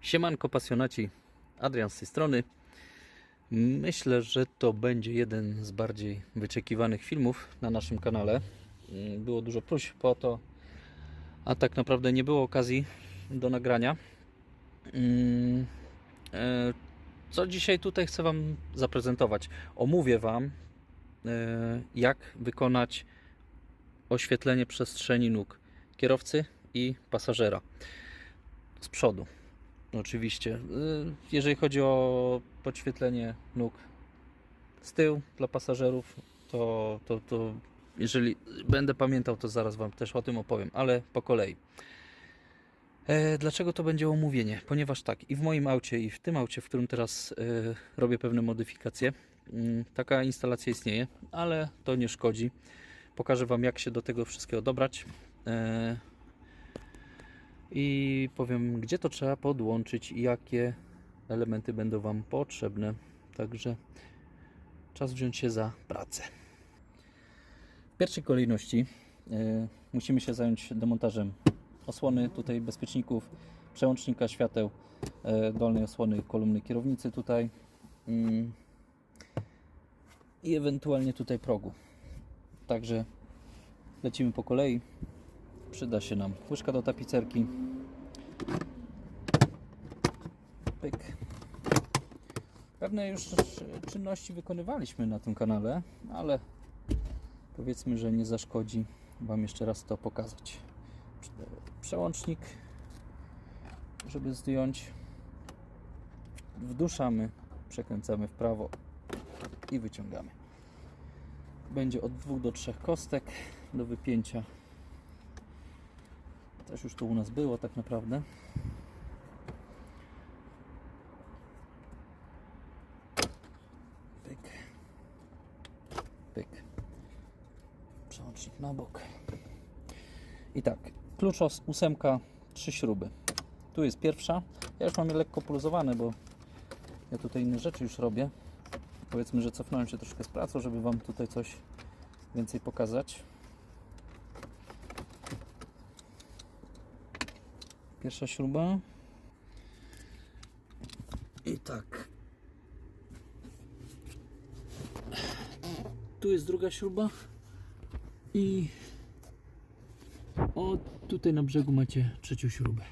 Siemanko pasjonaci, Adrian z tej strony. Myślę, że to będzie jeden z bardziej wyczekiwanych filmów na naszym kanale. Mm, Było dużo próśb po to, a tak naprawdę nie było okazji do nagrania. Mm, e, Co dzisiaj tutaj chcę Wam zaprezentować? Omówię Wam, e, jak wykonać oświetlenie przestrzeni nóg kierowcy i pasażera z przodu. Oczywiście. Y, Jeżeli chodzi o podświetlenie nóg z tyłu dla pasażerów, to, to, to jeżeli będę pamiętał, to zaraz Wam też o tym opowiem, ale po kolei. E, Dlaczego to będzie omówienie? Ponieważ tak, i w moim aucie, i w tym aucie, w którym teraz e, robię pewne modyfikacje, mm, taka instalacja istnieje, ale to nie szkodzi. Pokażę Wam, jak się do tego wszystkiego dobrać. I powiem, gdzie to trzeba podłączyć i jakie elementy będą Wam potrzebne. Także czas wziąć się za pracę. W pierwszej kolejności e, musimy się zająć demontażem osłony tutaj bezpieczników, przełącznika świateł, e, dolnej osłony kolumny kierownicy tutaj mm, i ewentualnie tutaj progu. Także lecimy po kolei. Przyda się nam łyżka do tapicerki. Pyk. Pewne już czynności wykonywaliśmy na tym kanale, ale powiedzmy, że nie zaszkodzi Wam jeszcze raz to pokazać. Przełącznik, żeby zdjąć, wduszamy, przekręcamy w prawo i wyciągamy. Będzie od 2 do 3 kostek do wypięcia. Też już to u nas było tak naprawdę. Pyk. Pyk. Przełącznik na bok. I tak, klucz os- ósemka, trzy śruby. Tu jest pierwsza. Ja już mam je lekko poluzowane, bo ja tutaj inne rzeczy już robię. Powiedzmy, że cofnąłem się troszkę z pracą, żeby Wam tutaj coś więcej pokazać. Pierwsza śruba. I tak. Tu jest druga śruba. I o tutaj na brzegu macie trzecią śrubę.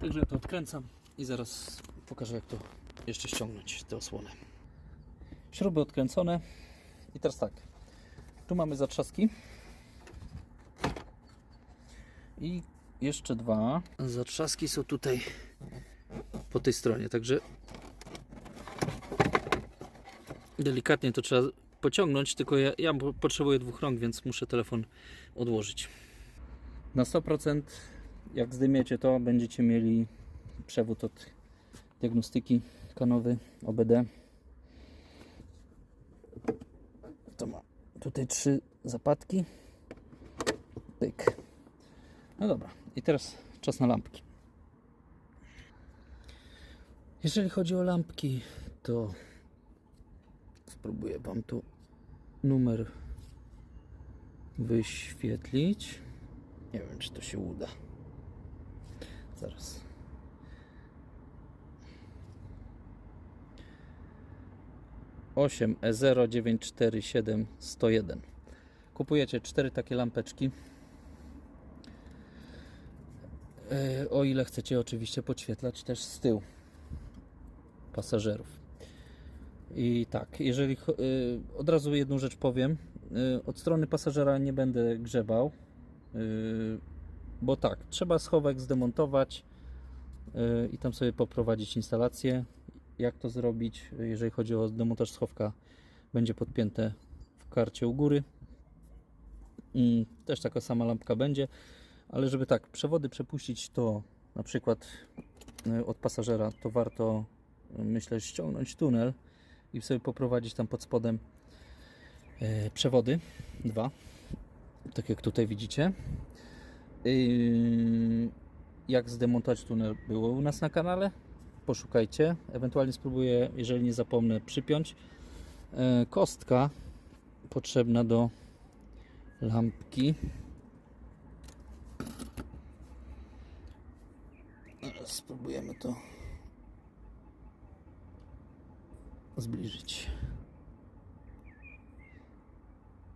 Także ja to odkręcam i zaraz pokażę jak to jeszcze ściągnąć tę osłonę. Śruby odkręcone. I teraz tak. Tu mamy zatrzaski. I jeszcze dwa. Zatrzaski są tutaj po tej stronie, także delikatnie to trzeba pociągnąć, tylko ja, ja po- potrzebuję dwóch rąk, więc muszę telefon odłożyć. Na 100% jak zdymiecie to, będziecie mieli przewód od diagnostyki kanowy OBD. To ma tutaj trzy zapadki. Pyk. No dobra, i teraz czas na lampki. Jeżeli chodzi o lampki, to spróbuję Wam tu numer wyświetlić. Nie wiem, czy to się uda. Zaraz. Osiem E zero dziewięć cztery siedem sto jeden. Kupujecie cztery takie lampeczki. O ile chcecie oczywiście podświetlać też z tyłu pasażerów. I tak, jeżeli y, od razu jedną rzecz powiem, y, od strony pasażera nie będę grzebał, bo tak, trzeba schowek zdemontować i tam sobie poprowadzić instalację. Jak to zrobić? Jeżeli chodzi o demontaż schowka, będzie podpięte w karcie u góry. Mm, Też taka sama lampka będzie, ale żeby tak, przewody przepuścić, to na przykład y, od pasażera, to warto y, myślę ściągnąć tunel i sobie poprowadzić tam pod spodem e, przewody dwa tak jak tutaj widzicie. Jak zdemontować tunel? Było u nas na kanale? Poszukajcie. Ewentualnie spróbuję jeżeli nie zapomnę przypiąć. E, kostka potrzebna do lampki spróbujemy to zbliżyć.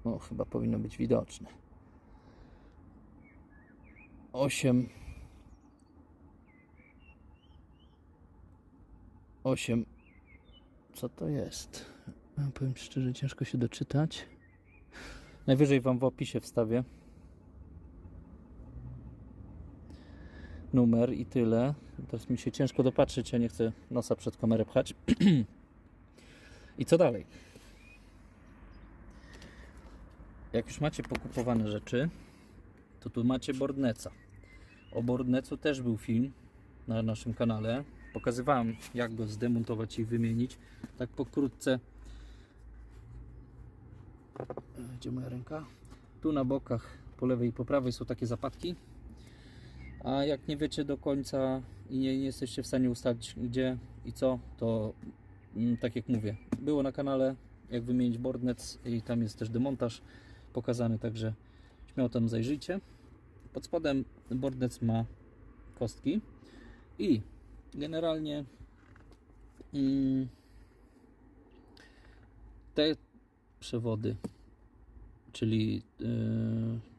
No, chyba powinno być widoczne. 8 8 Co to jest? Powiem szczerze, ciężko się doczytać. Najwyżej Wam w opisie wstawię. Numer i tyle. Teraz mi się ciężko dopatrzyć, ja nie chcę nosa przed kamerę pchać. I co dalej? Jak już macie pokupowane rzeczy, to tu macie Bordneca. O Bordnecu też był film na naszym kanale. Pokazywałem, jak go zdemontować i wymienić. Tak pokrótce. E, Gdzie moja ręka? Tu na bokach, po lewej i po prawej są takie zapadki. A jak nie wiecie do końca i nie, nie jesteście w stanie ustalić gdzie i co, to mm, tak jak mówię, było na kanale jak wymienić Bordnec i tam jest też demontaż pokazany, także śmiało tam zajrzyjcie. Pod spodem Bordnec ma kostki i generalnie mm, te przewody, czyli yy,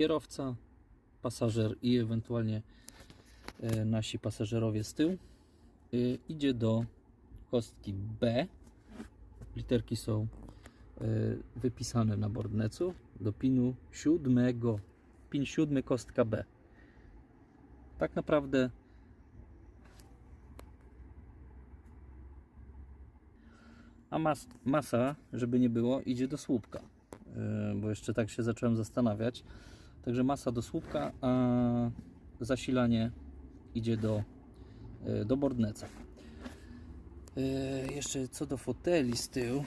kierowca, pasażer i ewentualnie e, nasi pasażerowie z tyłu y, idzie do kostki B. Literki są e, wypisane na bordnecu do pinu siódmego. Pin siódmy, kostka B. Tak naprawdę a mas, masa, żeby nie było, idzie do słupka. E, Bo jeszcze tak się zacząłem zastanawiać. Także masa do słupka, a zasilanie idzie do, e, do bordneca. E, Jeszcze co do foteli z tyłu.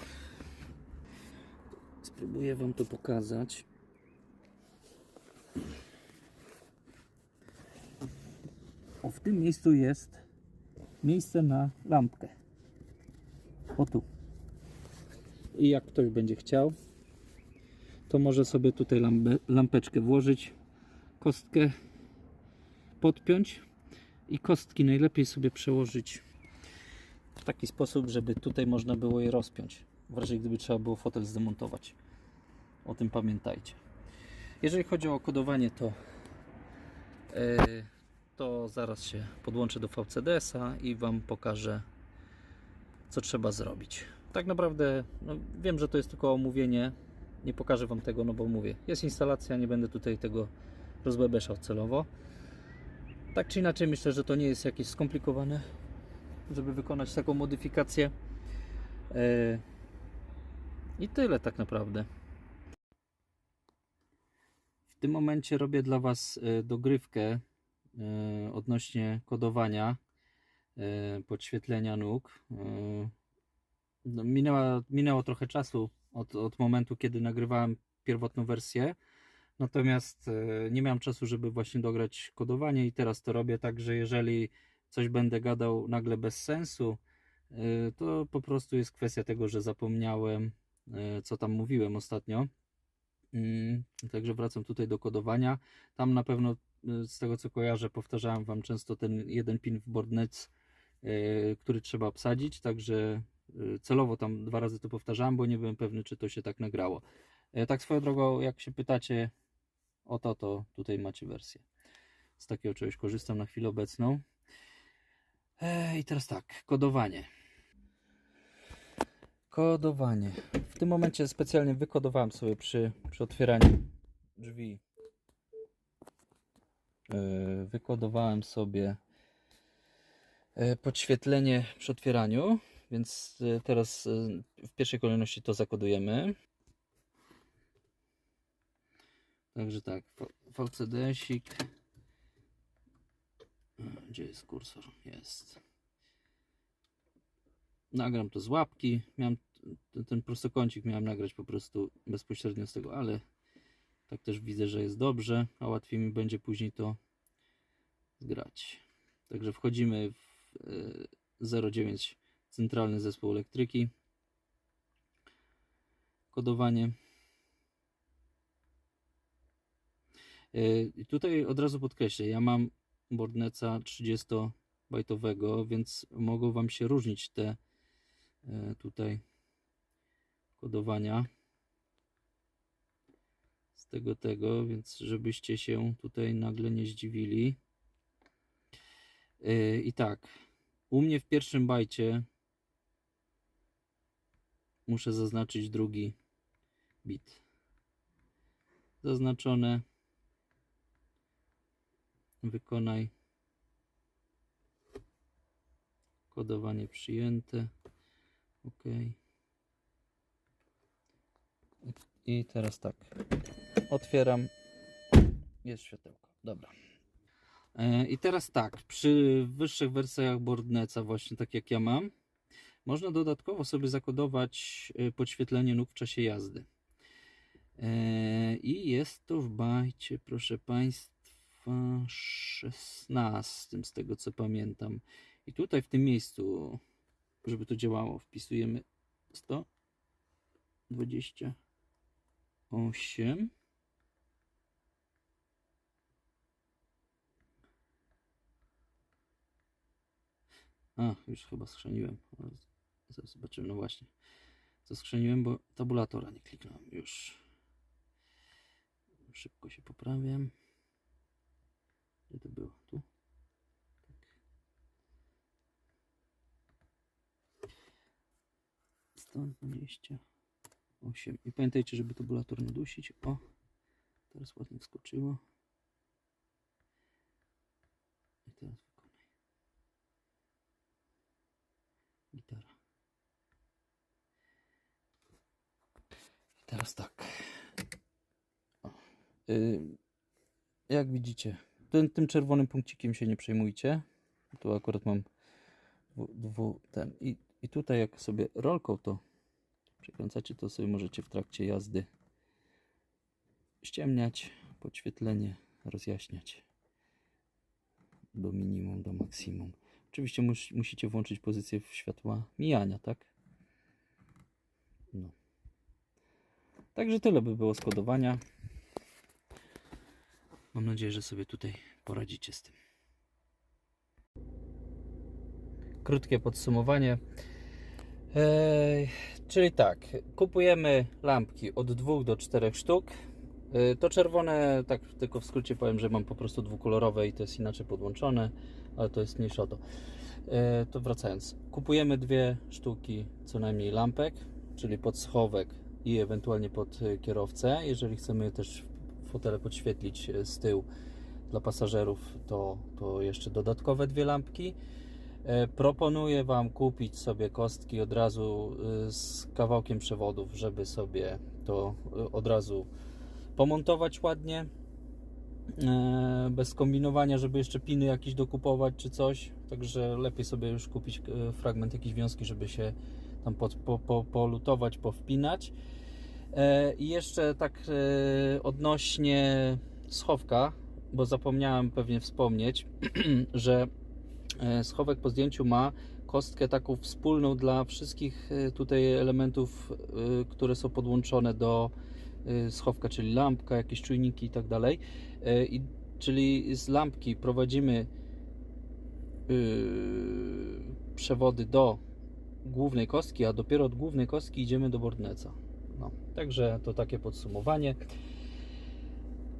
Spróbuję Wam to pokazać. O, w tym miejscu jest miejsce na lampkę. O tu. I jak ktoś będzie chciał, to może sobie tutaj lampeczkę włożyć, kostkę podpiąć i kostki najlepiej sobie przełożyć w taki sposób, żeby tutaj można było je rozpiąć. W razie gdyby trzeba było fotel zdemontować. O tym pamiętajcie. Jeżeli chodzi o kodowanie, to, e, to zaraz się podłączę do VCDS-a i Wam pokażę, co trzeba zrobić. Tak naprawdę no, wiem, że to jest tylko omówienie. Nie pokażę Wam tego, no bo mówię, jest instalacja, nie będę tutaj tego rozbebeszał celowo. Tak czy inaczej, myślę, że to nie jest jakieś skomplikowane, żeby wykonać taką modyfikację. E, I tyle tak naprawdę. W tym momencie robię dla Was e, dogrywkę e, odnośnie kodowania, podświetlenia nóg. No, minęła, minęło trochę czasu od, od momentu, kiedy nagrywałem pierwotną wersję. Natomiast e, nie miałem czasu, żeby właśnie dograć kodowanie i teraz to robię tak, że jeżeli coś będę gadał nagle bez sensu, e, to po prostu jest kwestia tego, że zapomniałem, e, co tam mówiłem ostatnio. Mm, Także wracam tutaj do kodowania. Tam na pewno z tego co kojarzę, powtarzałem Wam często ten jeden pin w boardnets, e, który trzeba obsadzić, także celowo tam dwa razy to powtarzałem, bo nie byłem pewny, czy to się tak nagrało. E, Tak swoją drogą, jak się pytacie o to, to tutaj macie wersję. Z takiego czegoś korzystam na chwilę obecną. E, I teraz tak, kodowanie. Kodowanie. W tym momencie specjalnie wykodowałem sobie przy, przy otwieraniu drzwi. E, Wykodowałem sobie podświetlenie przy otwieraniu, więc e, teraz e, w pierwszej kolejności to zakodujemy. Także tak, VCD-sik. Gdzie jest kursor? Jest. Nagram to z łapki. Miałem ten prostokącik miałem nagrać po prostu bezpośrednio z tego, ale tak też widzę, że jest dobrze, a łatwiej mi będzie później to zgrać. Także wchodzimy w e, 09 centralny zespół elektryki. Kodowanie. I Tutaj od razu podkreślę, ja mam Bordneca 30 bajtowego, więc mogą Wam się różnić te e, tutaj kodowania z tego tego, więc żebyście się tutaj nagle nie zdziwili. E, I tak, u mnie w pierwszym bajcie muszę zaznaczyć drugi bit. Zaznaczone. Wykonaj. Kodowanie przyjęte. OK. I teraz tak. Otwieram. Jest światełko. Dobra. E, I teraz tak, przy wyższych wersjach Boardneca, właśnie tak jak ja mam, można dodatkowo sobie zakodować e, podświetlenie nóg w czasie jazdy. E, I jest to w bajcie, proszę Państwa, 16, z tego co pamiętam. I tutaj w tym miejscu, żeby to działało, wpisujemy 128. A, już chyba skrzeniłem. Zobaczymy, no właśnie. Co skrzeniłem, bo tabulatora nie kliknąłem. Już. Szybko się poprawiam. Gdzie to było? Tu? Tak. Stąd 28. I pamiętajcie, żeby tabulator nie dusić. O, teraz ładnie wskoczyło. I teraz wykonaj. Gitara. I teraz tak. Y, jak widzicie, tym, tym czerwonym punkcikiem się nie przejmujcie. Tu akurat mam dwu, ten. I, I tutaj jak sobie rolką to przekręcacie, to sobie możecie w trakcie jazdy ściemniać, podświetlenie rozjaśniać do minimum, do maksimum. Oczywiście mus, musicie włączyć pozycję światła mijania, tak? No. Także tyle by było skodowania. Mam nadzieję, że sobie tutaj poradzicie z tym. Krótkie podsumowanie. Eee, czyli tak, kupujemy lampki od 2 do 4 sztuk. Eee, to czerwone, tak tylko w skrócie powiem, że mam po prostu dwukolorowe i to jest inaczej podłączone, ale to jest mniejsza o to. Eee, to wracając, kupujemy dwie sztuki co najmniej lampek, czyli pod schowek i ewentualnie pod y, kierowcę. Jeżeli chcemy też fotele podświetlić y, z tyłu dla pasażerów, to, to jeszcze dodatkowe dwie lampki. E, Proponuję Wam kupić sobie kostki od razu z kawałkiem przewodów, żeby sobie to od razu pomontować ładnie. E, Bez kombinowania, żeby jeszcze piny jakieś dokupować czy coś. Także lepiej sobie już kupić e, fragment jakiejś wiązki, żeby się tam pod, po, po, polutować, powpinać. E, I jeszcze tak e, odnośnie schowka, bo zapomniałem pewnie wspomnieć, że e, schowek po zdjęciu ma kostkę taką wspólną dla wszystkich tutaj elementów, które są podłączone do schowka, czyli lampka, jakieś czujniki i tak dalej. Czyli z lampki prowadzimy przewody do głównej kostki, a dopiero od głównej kostki idziemy do bordneca. No, także to takie podsumowanie.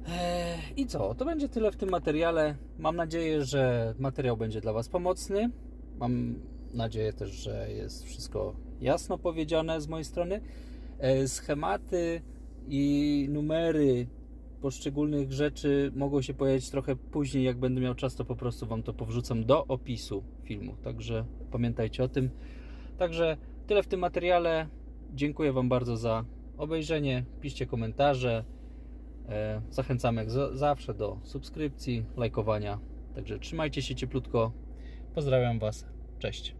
Eee, I co? To będzie tyle w tym materiale. Mam nadzieję, że materiał będzie dla Was pomocny. Mam nadzieję też, że jest wszystko jasno powiedziane z mojej strony. E, Schematy i numery poszczególnych rzeczy mogą się pojawić trochę później. Jak będę miał czas, to po prostu Wam to powrzucam do opisu filmu. Także pamiętajcie o tym. Także tyle w tym materiale. Dziękuję Wam bardzo za obejrzenie. Piszcie komentarze. E, Zachęcam jak za- zawsze do subskrypcji, lajkowania. Także trzymajcie się cieplutko. Pozdrawiam Was. Cześć.